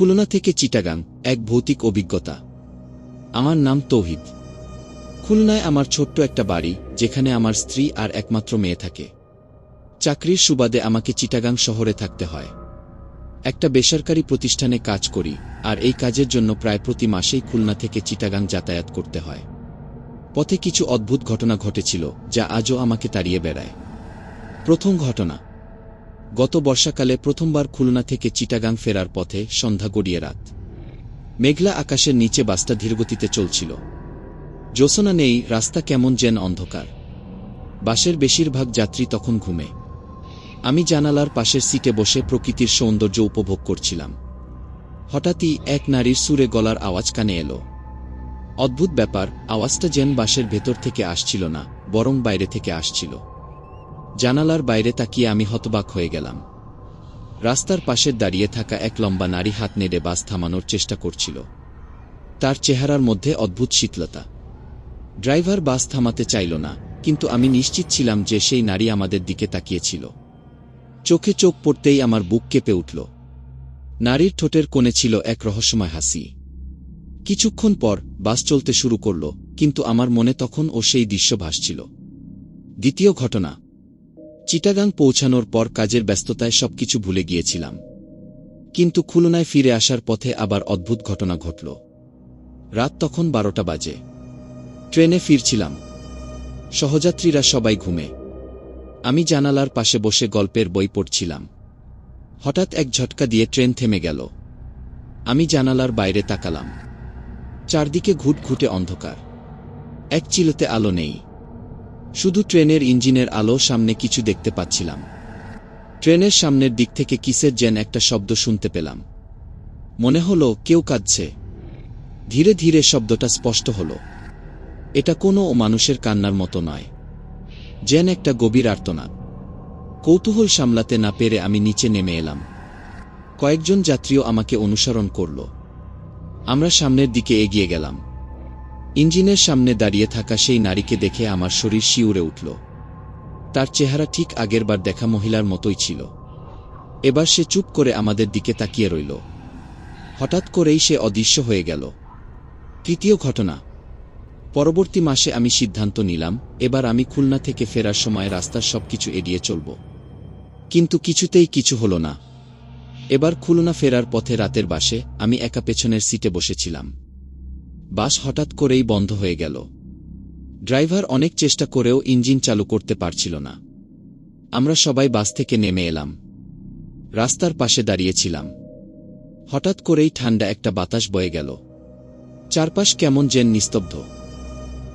খুলনা থেকে চিটাগাং, এক ভৌতিক অভিজ্ঞতা। আমার নাম তৌহিদ। খুলনায় আমার ছোট্ট একটা বাড়ি, যেখানে আমার স্ত্রী আর একমাত্র মেয়ে থাকে। চাকরির সুবাদে আমাকে চিটাগাং শহরে থাকতে হয়। একটা বেসরকারি প্রতিষ্ঠানে কাজ করি, আর এই কাজের জন্য প্রায় প্রতি মাসেই খুলনা থেকে চিটাগাং যাতায়াত করতে হয়। পথে কিছু অদ্ভুত ঘটনা ঘটেছিল, যা আজও আমাকে তাড়িয়ে বেড়ায়। প্রথম ঘটনা গত বর্ষাকালে প্রথমবার খুলনা থেকে চিটাগাং ফেরার পথে সন্ধ্যা গড়িয়ে রাত। মেঘলা আকাশের নিচে বাসটা ধীরগতিতে চলছিল। জ্যোৎস্না নেই, রাস্তা কেমন যেন অন্ধকার। বাসের বেশিরভাগ যাত্রী তখন ঘুমে। আমি জানালার পাশের সিটে বসে প্রকৃতির সৌন্দর্য উপভোগ করছিলাম। হঠাৎই এক নারীর সুরে গলার আওয়াজ কানে এলো। অদ্ভুত ব্যাপার, আওয়াজটা যেন বাসের ভেতর থেকে আসছিল না, বরং বাইরে থেকে আসছিল। জানালার বাইরে তাকিয়ে আমি হতবাক হয়ে গেলাম। রাস্তার পাশে দাঁড়িয়ে থাকা এক লম্বা নারী হাত নেড়ে বাস থামানোর চেষ্টা করছিল। তার চেহারার মধ্যে অদ্ভুত শীতলতা। ড্রাইভার বাস থামাতে চাইল না, কিন্তু আমি নিশ্চিত ছিলাম যে সেই নারী আমাদের দিকে তাকিয়েছিল। চোখে চোখ পড়তেই আমার বুক কেঁপে উঠল। নারীর ঠোঁটের কোণে ছিল এক রহস্যময় হাসি। কিছুক্ষণ পর বাস চলতে শুরু করল, কিন্তু আমার মনে তখন ও সেই দৃশ্য ভাসছিল। দ্বিতীয় ঘটনা চিটাগাং পৌঁছানোর পর কাজের ব্যস্ততায় সবকিছু ভুলে গিয়েছিলাম। কিন্তু খুলনায় ফিরে আসার পথে আবার অদ্ভুত ঘটনা ঘটল। রাত তখন বারোটা বাজে। ট্রেনে ফিরছিলাম। সহযাত্রীরা সবাই ঘুমে। আমি জানালার পাশে বসে গল্পের বই পড়ছিলাম। হঠাৎ এক ঝটকা দিয়ে ট্রেন থেমে গেল। আমি জানালার বাইরে তাকালাম। চারদিকে ঘুটঘুটে অন্ধকার। এক চিলতে আলো নেই। শুধু ট্রেনের ইঞ্জিনের আলো সামনে কিছু দেখতে পাচ্ছিলাম। ট্রেনের সামনের দিক থেকে কিসের যেন একটা শব্দ শুনতে পেলাম। মনে হলো কেউ কাঁদছে। ধীরে ধীরে শব্দটা স্পষ্ট হল। এটা কোনো মানুষের কান্নার মতো নয়। যেন একটা গভীর আর্তনাদ। কৌতূহল সামলাতে না পেরে আমি নিচে নেমে এলাম। কয়েকজন যাত্রীও আমাকে অনুসরণ করল। আমরা সামনের দিকে এগিয়ে গেলাম। ইঞ্জিনের সামনে দাঁড়িয়ে থাকা সেই নারীকে দেখে আমার শরীর শিউরে উঠল। তার চেহারা ঠিক আগেরবার দেখা মহিলার মতোই ছিল। এবার সে চুপ করে আমাদের দিকে তাকিয়ে রইল। হঠাৎ করেই সে অদৃশ্য হয়ে গেল। তৃতীয় ঘটনা। পরবর্তী মাসে আমি সিদ্ধান্ত নিলাম, এবার আমি খুলনা থেকে ফেরার সময় রাস্তার সবকিছু এড়িয়ে চলব। কিন্তু কিছুতেই কিছু হল না। এবার খুলনা ফেরার পথে রাতের বাসে আমি একা পেছনের সিটে বসেছিলাম। বাস হঠাৎ করেই বন্ধ হয়ে গেল। ড্রাইভার অনেক চেষ্টা করেও ইঞ্জিন চালু করতে পারছিল না। আমরা সবাই বাস থেকে নেমে এলাম। রাস্তার পাশে দাঁড়িয়েছিলাম। হঠাৎ করেই ঠান্ডা একটা বাতাস বয়ে গেল। চারপাশ কেমন যেন নিস্তব্ধ।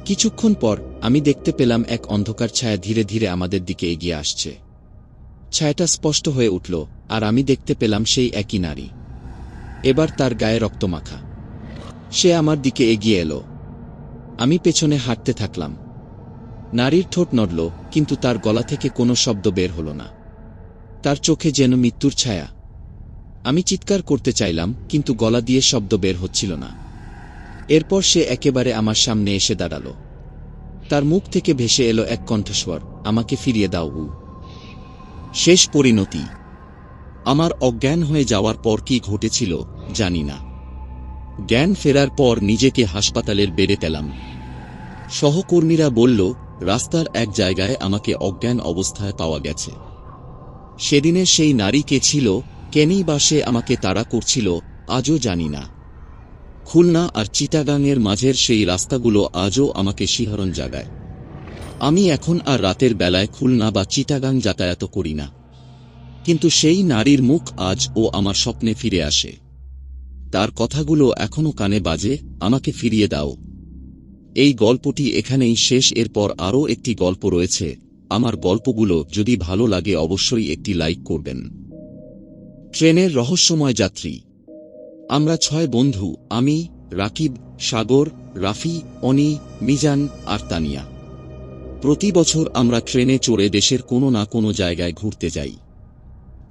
কিছুক্ষণ পর আমি দেখতে পেলাম এক অন্ধকার ছায়া ধীরে ধীরে আমাদের দিকে এগিয়ে আসছে। ছায়াটা স্পষ্ট হয়ে উঠল, আর আমি দেখতে পেলাম সেই একই নারী। এবার তার গায়ে রক্তমাখা। সে আমার দিকে এগিয়ে এলো। আমি পেছনে হাঁটতে থাকলাম। নারীর ঠোঁট নড়ল, কিন্তু তার গলা থেকে কোনো শব্দ বের হল না। তার চোখে যেন মৃত্যুর ছায়া। আমি চিৎকার করতে চাইলাম, কিন্তু গলা দিয়ে শব্দ বের হচ্ছিল না। এরপর সে একেবারে আমার সামনে এসে দাঁড়াল। তার মুখ থেকে ভেসে এলো এক কণ্ঠস্বর, আমাকে ফিরিয়ে দাও, উ। শেষ পরিণতি। আমার অজ্ঞান হয়ে যাওয়ার পর কি ঘটেছিল, জানি না। জ্ঞান ফেরার পর নিজেকে হাসপাতালের বেড়ে পেলাম। সহকর্মীরা বলল, রাস্তার এক জায়গায় আমাকে অজ্ঞান অবস্থায় পাওয়া গেছে। সেদিনের সেই নারী কে ছিল, কেনই বা সে আমাকে তাড়া করছিল, আজও জানি না। খুলনা আর চিটাগাংয়ের মাঝের সেই রাস্তাগুলো আজও আমাকে শিহরণ জাগায়। আমি এখন আর রাতের বেলায় খুলনা বা চিটাগাং যাতায়াত করি না। কিন্তু সেই নারীর মুখ আজ ও আমার স্বপ্নে ফিরে আসে। তার কথাগুলো এখনও কানে বাজে, আমাকে ফিরিয়ে দাও। এই গল্পটি এখানেই শেষ, এরপর আরও একটি গল্প রয়েছে। আমার গল্পগুলো যদি ভালো লাগে অবশ্যই একটি লাইক করবেন। ট্রেনের রহস্যময় যাত্রী। আমরা ছয় বন্ধু, আমি, রাকিব, সাগর, রাফি, অনি, মিজান আর তানিয়া। প্রতি বছর আমরা ট্রেনে চড়ে দেশের কোনো না কোনো জায়গায় ঘুরতে যাই।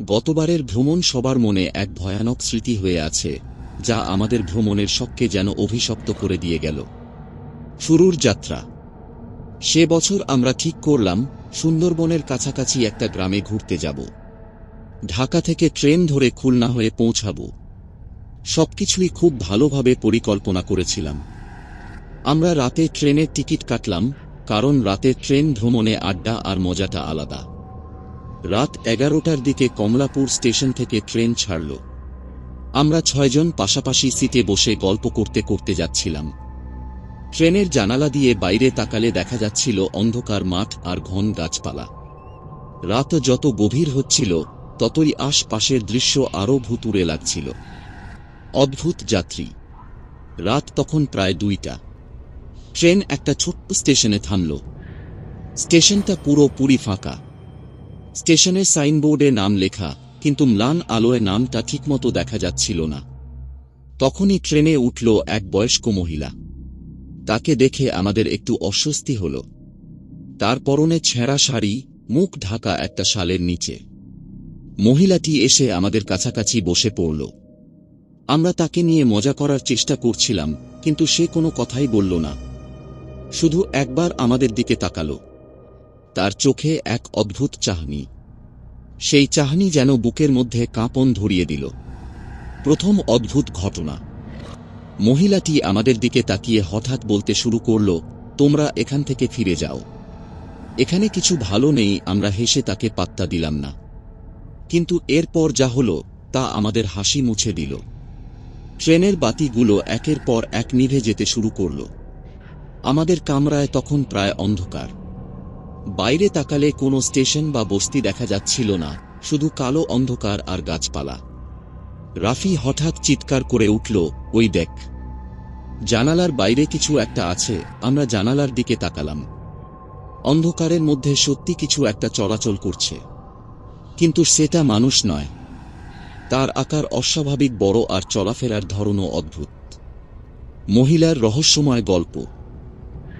গতবারের ভ্রমণ সবার মনে এক ভয়ানক স্মৃতি হয়ে আছে। যা আমাদের ভ্রমণের শখকে যেন অভিশপ্ত করে দিয়ে গেল। শুরুর যাত্রা। সে বছর আমরা ঠিক করলাম, সুন্দরবনের কাছাকাছি একটা গ্রামে ঘুরতে যাব। ঢাকা থেকে ট্রেন ধরে খুলনা হয়ে পৌঁছাব। সবকিছুই খুব ভালোভাবে পরিকল্পনা করেছিলাম। আমরা রাতে ট্রেনের টিকিট কাটলাম, কারণ রাতে ট্রেন ভ্রমণে আড্ডা আর মজাটা আলাদা। রাত এগারোটার দিকে কমলাপুর স্টেশন থেকে ট্রেন ছাড়ল। আমরা ছয়জন পাশাপাশি সিটে বসে গল্প করতে করতে যাচ্ছিলাম। ট্রেনের জানালা দিয়ে বাইরে তাকালে দেখা যাচ্ছিল অন্ধকার মাঠ আর ঘন গাছপালা। রাত যত গভীর হচ্ছিল, ততই আশপাশের দৃশ্য আরও ভুতুরে লাগছিল। অদ্ভুত যাত্রী। রাত তখন প্রায় দুইটা। ট্রেন একটা ছোট্ট স্টেশনে থামল। স্টেশনটা পুরো পুরি ফাঁকা। স্টেশনের সাইনবোর্ডে নাম লেখা কিন্তু ম্লান আলোয় নামটা ঠিকমতো দেখা যাচ্ছিল না। তখনই ট্রেনে উঠল এক বয়স্ক মহিলা। তাকে দেখে আমাদের একটু অস্বস্তি হল। তার পরনে ছেঁড়া শাড়ি, মুখ ঢাকা একটা শালের নিচে। মহিলাটি এসে আমাদের কাছাকাছি বসে পড়ল। আমরা তাকে নিয়ে মজা করার চেষ্টা করছিলাম, কিন্তু সে কোনো কথাই বলল না। শুধু একবার আমাদের দিকে তাকালো। তার চোখে এক অদ্ভুত চাহনি। সেই চাহনি যেন বুকের মধ্যে কাঁপন ধরিয়ে দিল। প্রথম অদ্ভুত ঘটনা। মহিলাটি আমাদের দিকে তাকিয়ে হঠাৎ বলতে শুরু করল, তোমরা এখান থেকে ফিরে যাও। এখানে কিছু ভালো নেই, আমরা হেসে তাকে পাত্তা দিলাম না। কিন্তু এরপর যা হল, তা আমাদের হাসি মুছে দিল। ট্রেনের বাতিগুলো একের পর এক নিভে যেতে শুরু করল। আমাদের কামরায় তখন প্রায় অন্ধকার। বাইরে তাকালে কোনো স্টেশন বা বস্তি দেখা যাচ্ছিল না, শুধু কালো অন্ধকার আর গাছপালা। রাফি হঠাৎ চিৎকার করে উঠল, ওই দেখ, জানালার বাইরে কিছু একটা আছে, আমরা জানালার দিকে তাকালাম। অন্ধকারের মধ্যে সত্যি কিছু একটা চলাচল করছে। কিন্তু সেটা মানুষ নয়। তার আকার অস্বাভাবিক বড় আর চলাফেরার ধরনও অদ্ভুত। মহিলার রহস্যময় গল্প।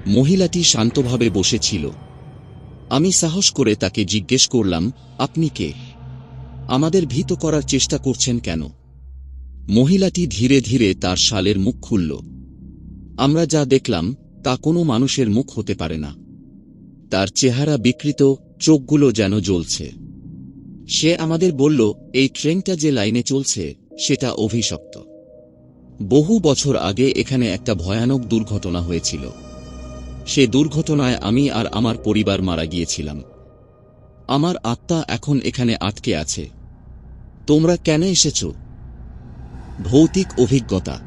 মহিলাটি শান্তভাবে বসেছিল। আমি সাহস করে তাকে জিজ্ঞেস করলাম, আপনি কে? আমাদের ভীত করার চেষ্টা করছেন কেন? মহিলাটি ধীরে ধীরে তার শালের মুখ খুলল। আমরা যা দেখলাম, তা কোনো মানুষের মুখ হতে পারে না। তার চেহারা বিকৃত, চোখগুলো যেন জ্বলছে। সে আমাদের বলল, এই ট্রেনটা যে লাইনে চলছে, সেটা অভিশপ্ত। বহু বছর আগে এখানে একটা ভয়ানক দুর্ঘটনা হয়েছিল। সে দুর্ঘটনায় আমি আর আমার পরিবার মারা গিয়েছিলাম। আমার আত্মা এখন এখানে আটকে আছে। তোমরা কেন এসেছ? ভৌতিক অভিজ্ঞতা।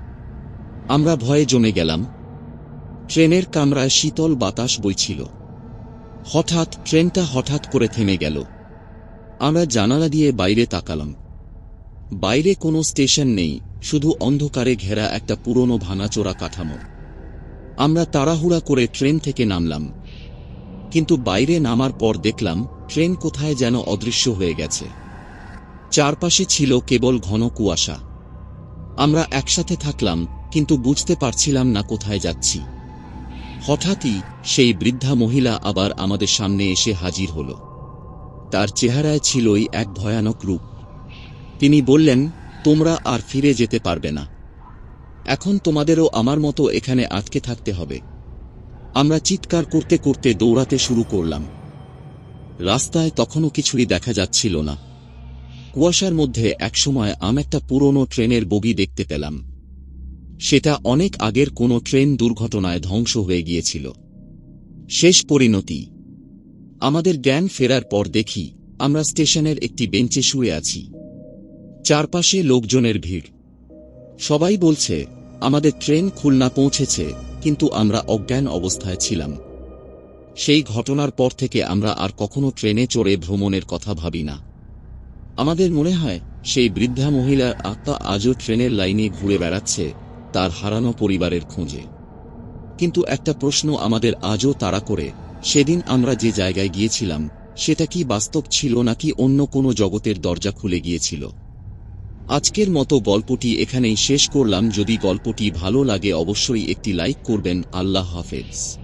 আমরা ভয়ে জমে গেলাম। ট্রেনের কামরায় শীতল বাতাস বইছিল। হঠাৎ ট্রেনটা হঠাৎ করে থেমে গেল। আমরা জানালা দিয়ে বাইরে তাকালাম। বাইরে কোনো স্টেশন নেই, শুধু অন্ধকারে ঘেরা একটা পুরনো ভাঙাচোরা কাঠামো। আমরা তাড়াহুড়া করে ট্রেন থেকে নামলাম। কিন্তু বাইরে নামার পর দেখলাম, ট্রেন কোথায় যেন অদৃশ্য হয়ে গেছে। চারপাশে ছিল কেবল ঘন কুয়াশা। আমরা একসাথে থাকলাম, কিন্তু বুঝতে পারছিলাম না কোথায় যাচ্ছি। হঠাৎই সেই বৃদ্ধা মহিলা আবার আমাদের সামনে এসে হাজির হল। তার চেহারায় ছিলই এক ভয়ানক রূপ। তিনি বললেন, তোমরা আর ফিরে যেতে পারবে না। এখন তোমাদেরও আমার মতো এখানে আটকে থাকতে হবে। আমরা চিৎকার করতে করতে দৌড়াতে শুরু করলাম। রাস্তায় তখনও কিছুই দেখা যাচ্ছিল না। কুয়াশার মধ্যে একসময় আমি একটা পুরনো ট্রেনের বগি দেখতে পেলাম। সেটা অনেক আগের কোনো ট্রেন দুর্ঘটনায় ধ্বংস হয়ে গিয়েছিল। শেষ পরিণতি। আমাদের জ্ঞান ফেরার পর দেখি, আমরা স্টেশনের একটি বেঞ্চে শুয়ে আছি। চারপাশে লোকজনের ভিড়। সবাই বলছে আমাদের ট্রেন খুলনা পৌঁছেছে, কিন্তু আমরা অজ্ঞান অবস্থায় ছিলাম। সেই ঘটনার পর থেকে আমরা আর কখনো ট্রেনে চড়ে ভ্রমণের কথা ভাবি না। আমাদের মনে হয়, সেই বৃদ্ধা মহিলার আত্মা আজও ট্রেনের লাইনে ঘুরে বেড়াচ্ছে, তার হারানো পরিবারের খোঁজে। কিন্তু একটা প্রশ্ন আমাদের আজও তাড়া করে, সেদিন আমরা যে জায়গায় গিয়েছিলাম, সেটা কি বাস্তব ছিল নাকি অন্য কোনো জগতের দরজা খুলে গিয়েছিল? আজকের মতো গল্পটি এখানেই শেষ করলাম। যদি গল্পটি ভালো লাগে, অবশ্যই একটি লাইক করবেন। আল্লাহ হাফেজ।